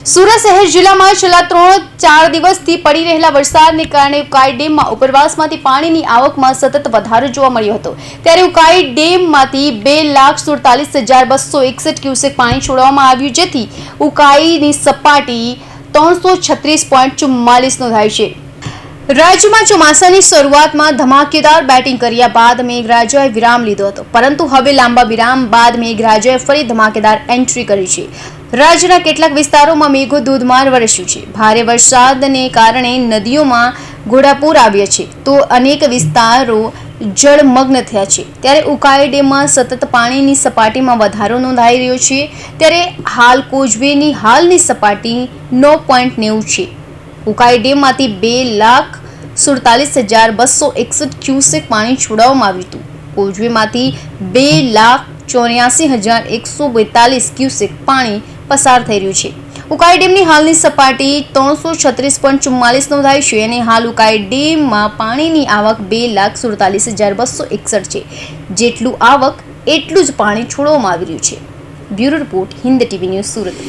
સુરત શહેર જિલ્લામાં છેલ્લા ત્રણ, ચાર દિવસથી પડી રહેલા વરસાદને કારણે ઉકાઈ ડેમમાં ઉપરવાસમાંથી પાણીની આવકમાં સતત વધારો જોવા મળ્યો હતો. ત્યારે ઉકાઈ ડેમમાંથી બે લાખ સુડતાલીસ હજાર બસો એકસઠ ક્યુસેક પાણી છોડવામાં આવ્યું, જેથી ઉકાઈની સપાટી ત્રણસો છત્રીસ પોઈન્ટ ચુમ્માલીસ નોંધાઈ છે. રાજ્યમાં ચોમાસાની શરૂઆતમાં ધમાકેદાર બેટિંગ કર્યા બાદ મેઘરાજાએ વિરામ લીધો હતો. પરંતુ હવે લાંબા વિરામ બાદ મેઘરાજાએ ફરી ધમાકેદાર એન્ટ્રી કરી છે. રાજ્યના કેટલાક વિસ્તારોમાં મેઘો ધોધમાર વરસ્યું છે. ભારે વરસાદને કારણે નદીઓમાં ઘોડાપૂર આવ્યા છે. તો અનેક વિસ્તારો જળમગ્ન થયા છે. ત્યારે ઉકાઈ ડેમમાં સતત પાણીની સપાટીમાં વધારો નોંધાઈ રહ્યો છે. ત્યારે હાલ કોઝવેની હાલની સપાટી નવ પોઈન્ટ નેવું છે. ઉકાઈ ડેમમાંથી બે લાખ સુડતાલીસ હજાર બસો એકસઠ ક્યુસેક પાણી છોડાવવામાં આવ્યું હતું. કોઝવેમાંથી બે લાખ ચોર્યાસી હજાર એકસો બેતાલીસ ક્યુસેક પાણી પસાર થઈ રહ્યું છે. ઉકાઈ ડેમની હાલની સપાટી ત્રણસો છત્રીસ પોઈન્ટ ચુમ્માલીસ નોંધાઈ છે અને હાલ ઉકાઈ ડેમમાં પાણીની આવક બે લાખ સુડતાલીસ હજાર બસો એકસઠ છે. જેટલું આવક, એટલું જ પાણી છોડવામાં આવી રહ્યું છે. Bureau report, Hind TV news Surat.